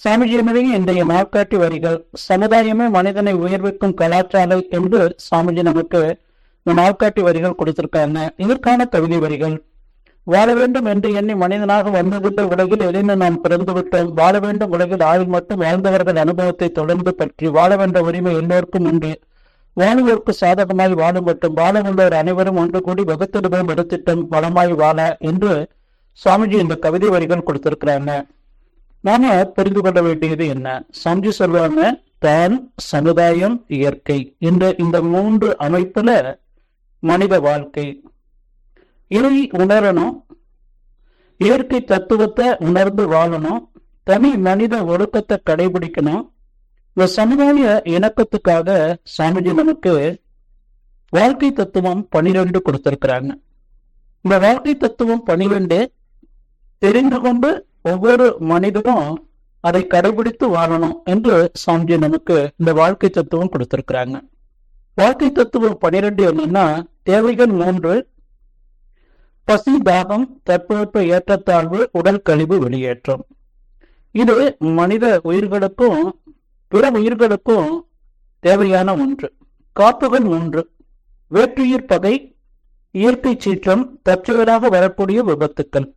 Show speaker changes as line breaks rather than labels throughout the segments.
சாமிஜியினுடைய இன்றைய நாட்காட்டி வரிகள் சமுதாயமே மனிதனை உயர்விக்கும் கலாச்சாரம் என்று சாமிஜி நமக்கு இந்த நாட்காட்டி வரிகள் கொடுத்திருக்காங்க. இதற்கான கவிதை வரிகள். வாழ வேண்டும் என்று எண்ணி மனிதனாக வந்துவிட்ட உலகில் எதிர்ந்து நாம் பிறந்து விட்டோம். வாழ வேண்டும் உலகில் ஆயுள் மட்டும் வாழ்ந்தவர்கள் அனுபவத்தை தொடர்ந்து பற்றி வாழ வேண்ட உரிமை எல்லோருக்கும் உண்டு. வாழ்வோருக்கு சாதகமாய் வாழும் மட்டும். வாழ உள்ளவர் அனைவரும் ஒன்று கூடி வகுத்திடுவோம் எடுத்திட்டம் வளமாய் வாழ என்று சுவாமிஜி இந்த கவிதை வரிகள் கொடுத்திருக்கிறாங்க. நாம தெரிந்து கொள்ள வேண்டியது என்ன? சம்ஜி சொல்வாங்க தான் சமுதாயம் இயற்கை இந்த இந்த மூன்று அமைப்புல மனித வாழ்க்கை. இதை உணரணும். இயற்கை தத்துவத்தை உணர்ந்து வாழணும். தனி மனித ஒழுக்கத்தை கடைபிடிக்கணும். இந்த சமுதாய இணக்கத்துக்காக சாமிஜி நமக்கு வாழ்க்கை தத்துவம் பனிரெண்டு கொடுத்திருக்கிறாங்க. இந்த வாழ்க்கை தத்துவம் பனிரெண்டு தெரிந்து கொண்டு ஒவ்வொரு மனிதனும் அதை கடைபிடித்து வாழணும் என்று சாமிஜி நமக்கு இந்த வாழ்க்கை தத்துவம் கொடுத்திருக்கிறாங்க. வாழ்க்கை தத்துவம் பனிரெண்டு என்னன்னா தேவைகள் மூன்று பசி தாகம் தட்பவெப்ப ஏற்றத்தாழ்வு உடல் கழிவு வெளியேற்றம். இது மனித உயிர்களுக்கும் பிற உயிர்களுக்கும் தேவையான ஒன்று. காப்புகள் மூன்று வேற்றுயிர் பகை இயற்கை சீற்றம் தற்செயலாக வரக்கூடிய விபத்துக்கள்.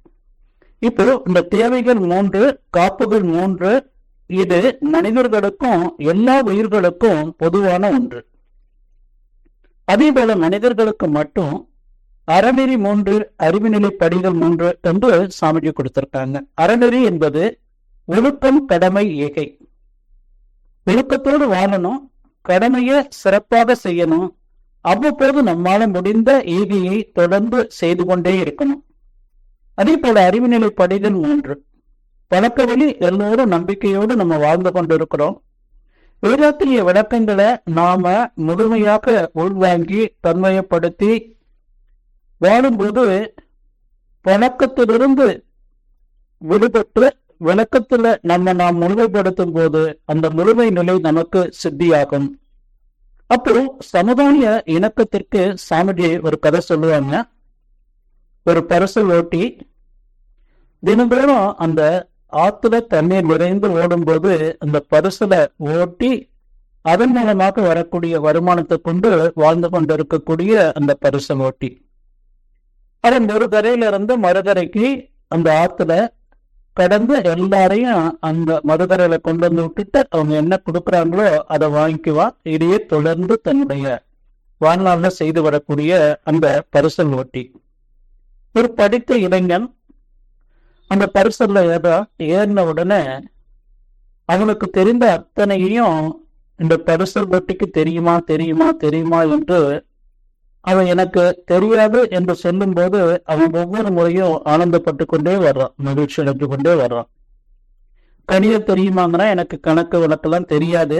இப்போ இந்த தேவைகள் மூன்று காப்புகள் மூன்று இது மனிதர்களுக்கும் எல்லா உயிர்களுக்கும் பொதுவான ஒன்று. அதே போல மனிதர்களுக்கு மட்டும் அறநெறி மூன்று அறிவுநிலை படிகள் மூன்று என்று சாமிஜி கொடுத்திருக்காங்க. அறநெறி என்பது ஒழுக்கம் கடமை ஏகை. ஒழுக்கத்தோடு வாழணும் கடமையை சிறப்பாக செய்யணும் அவ்வப்போது நம்மால முடிந்த ஈகையை தொடர்ந்து செய்து கொண்டே இருக்கணும். அதே போல அறிவுநிலை படிகள் ஒன்று. பழக்க வழி எல்லோரும் நம்பிக்கையோடு நம்ம வாழ்ந்து கொண்டிருக்கிறோம். வேதாத்திரிய விளக்கங்களை நாம முழுமையாக உள்வாங்கி தன்மையப்படுத்தி வாழும்போது வழக்கத்திலிருந்து விடுபட்டு விளக்கத்துல நம்ம நாம் முழுமைப்படுத்தும் போது அந்த முழுமை நிலை நமக்கு சித்தியாகும். அப்புறம் சமுதாய இணக்கத்திற்கு சாமிஜி ஒரு கதை சொல்லுவாங்க. ஒரு பரிசல் ஓட்டி தினந்தோறும் அந்த ஆத்துல தண்ணீர் நிறைந்து ஓடும்போது அந்த பரிசலை ஓட்டி அதன் மூலமாக வரக்கூடிய வருமானத்தை கொண்டு வாழ்ந்து கொண்டிருக்கக்கூடிய அந்த பரிசல் ஓட்டி. அதன் ஒரு கரையில இருந்து மறுகரைக்கு அந்த ஆத்துல கடந்து எல்லாரையும் அந்த மறுகரையில கொண்டு வந்து விட்டுட்டு அவங்க என்ன கொடுக்குறாங்களோ அதை வாங்கிக்குவா. இதையே தொடர்ந்து தன்னுடைய வாழ்நாளில் செய்து வரக்கூடிய அந்த பரிசல் ஓட்டி. ஒரு படித்த இளைஞன் அந்த பரிசல்ல ஏதா ஏறின உடனே அவனுக்கு தெரிந்த அத்தனையும் இந்த பரிசல் பற்றிக்கு தெரியுமா தெரியுமா தெரியுமா என்று அவன் எனக்கு தெரியாது என்று சொல்லும் போது அவன் ஒவ்வொரு முறையும் ஆனந்தப்பட்டு கொண்டே வர்றான் மகிழ்ச்சி அடைந்து கொண்டே வர்றான். கணித தெரியுமாங்கன்னா எனக்கு கணக்கு விளக்கெல்லாம் தெரியாது.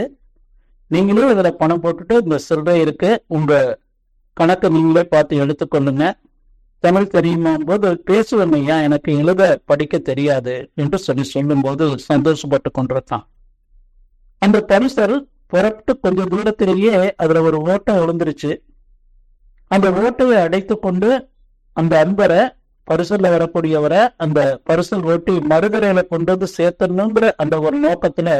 நீங்களும் இதுல பணம் போட்டுட்டு இந்த சில்லறை இருக்கு உங்க கணக்கு நீங்களே பார்த்து எடுத்துக்கொள்ளுங்க. தமிழ் தெரியுமா? போது பேசுவேன் ஐயா. எனக்கு எழுத படிக்க தெரியாது என்று சொல்லி சொல்லும் போது சந்தோஷப்பட்டு கொண்டிருக்கான் அந்த பரிசல் புறப்பட்டு கொஞ்சம் தூரத்திலேயே அதுல ஒரு ஓட்டம் விழுந்துருச்சு. அந்த ஓட்டையை அடைத்து கொண்டு அந்த அன்பரை பரிசல்ல வரக்கூடியவரை அந்த பரிசல் ஓட்டி மறுகரையில கொண்டு வந்து சேர்த்தணுங்கிற அந்த ஒரு நோக்கத்துல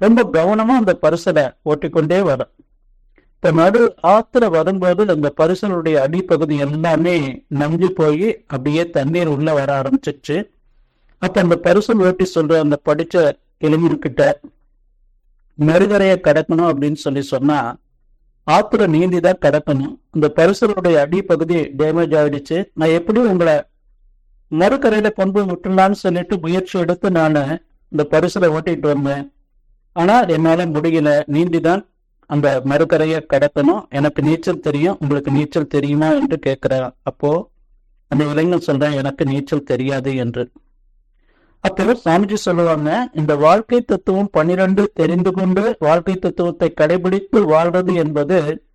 ரொம்ப கவனமா அந்த பரிசலை ஓட்டிக்கொண்டே வரும் இந்த நடு ஆத்துல வரும்போது அந்த பரிசலுடைய அடிப்பகுதி எல்லாமே நம்பி போய் அப்படியே தண்ணீர் உள்ள வர ஆரம்பிச்சிச்சு அப்ப அந்த பரிசல் ஓட்டி சொல்ற அந்த படிச்ச இளைஞர்கிட்ட மறுகரையை கடக்கணும் அப்படின்னு சொல்லி சொன்னா ஆத்துல நீந்தி தான் கடக்கணும். இந்த பரிசலுடைய அடிப்பகுதி டேமேஜ் ஆயிடுச்சு. நான் எப்படி உங்களை மறுக்கரையில கொண்டு போய் விட்டுலான்னு சொல்லிட்டு முயற்சி எடுத்து நான் இந்த பரிசலை ஓட்டிட்டு வந்தேன். ஆனா என்னால முடியல. நீந்தி தான் அந்த மறுக்கரையை கடக்கணும். எனக்கு நீச்சல் தெரியும். உங்களுக்கு நீச்சல் தெரியுமா என்று கேட்கிறேன் அப்போ அந்த இளைஞன் சொல்றேன் எனக்கு நீச்சல் தெரியாது என்று. அப்போ சாமிஜி சொல்லுவாங்க இந்த வாழ்க்கை தத்துவம் பன்னிரண்டு தெரிந்து கொண்டு வாழ்க்கை தத்துவத்தை கடைபிடித்து வாழ்றது என்பது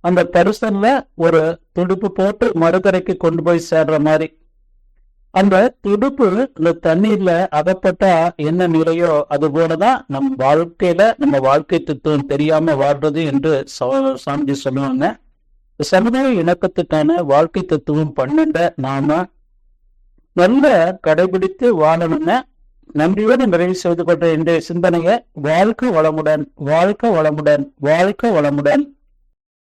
அந்த பரிசல்ல ஒரு துடுப்பு போட்டு மறுகரைக்கு கொண்டு போய் சேர்ற மாதிரி. அந்த துடுப்பு இந்த தண்ணீர்ல அகப்பட்டா என்ன நிறையோ அது போலதான் நம் வாழ்க்கையில நம்ம வாழ்க்கை தத்துவம் தெரியாம வாழ்றது என்று சா- சாமிஜி சொல்லுவாங்க. சமுதாய இணக்கத்துக்கான வாழ்க்கை தத்துவம் பன்னெண்ட நாம நல்ல கடைபிடித்து வாழணும்னு நன்றியோடு நிறைவு செய்து கொண்ட இந்த சிந்தனையை வாழ்க்கை வளமுடன் வாழ்க்கை வளமுடன் வாழ்க்கை வளமுடன்.